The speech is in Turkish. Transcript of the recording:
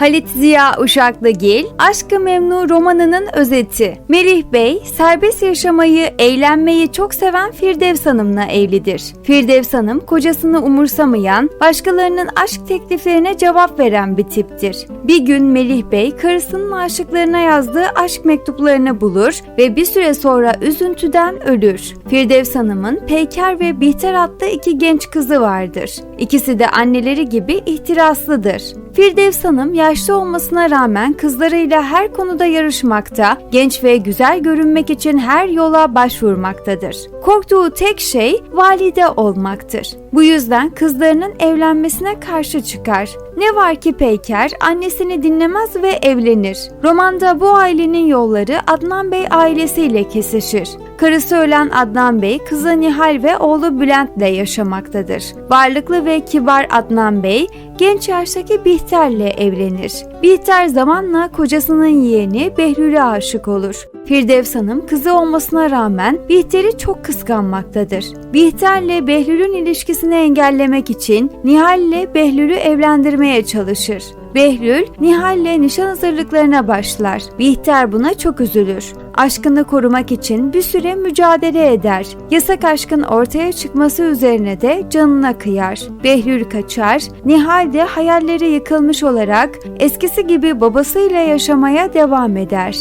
Halit Ziya Uşaklıgil, Aşkı Memnu romanının özeti. Melih Bey, serbest yaşamayı, eğlenmeyi çok seven Firdevs Hanım'la evlidir. Firdevs Hanım, kocasını umursamayan, başkalarının aşk tekliflerine cevap veren bir tiptir. Bir gün Melih Bey, karısının aşıklarına yazdığı aşk mektuplarını bulur ve bir süre sonra üzüntüden ölür. Firdevs Hanım'ın Peyker ve Bihter adlı iki genç kızı vardır. İkisi de anneleri gibi ihtiraslıdır. Firdevs Hanım yaşlı olmasına rağmen kızlarıyla her konuda yarışmakta, genç ve güzel görünmek için her yola başvurmaktadır. Korktuğu tek şey valide olmaktır. Bu yüzden kızlarının evlenmesine karşı çıkar. Ne var ki Peyker annesini dinlemez ve evlenir. Romanda bu ailenin yolları Adnan Bey ailesiyle kesişir. Karısı ölen Adnan Bey kızı Nihal ve oğlu Bülent'le yaşamaktadır. Varlıklı ve kibar Adnan Bey genç yaştaki Bihter'le evlenir. Bihter zamanla kocasının yeğeni Behlül'e aşık olur. Firdevs Hanım kızı olmasına rağmen Bihter'i çok kıskanmaktadır. Bihter'le Behlül'ün ilişkisini engellemek için Nihal'le Behlül'ü evlendirmeye çalışır. Behlül, Nihal'le nişan hazırlıklarına başlar. Bihter buna çok üzülür. Aşkını korumak için bir süre mücadele eder. Yasak aşkın ortaya çıkması üzerine de canına kıyar. Behlül kaçar, Nihal de hayalleri yıkılmış olarak eskisi gibi babasıyla yaşamaya devam eder.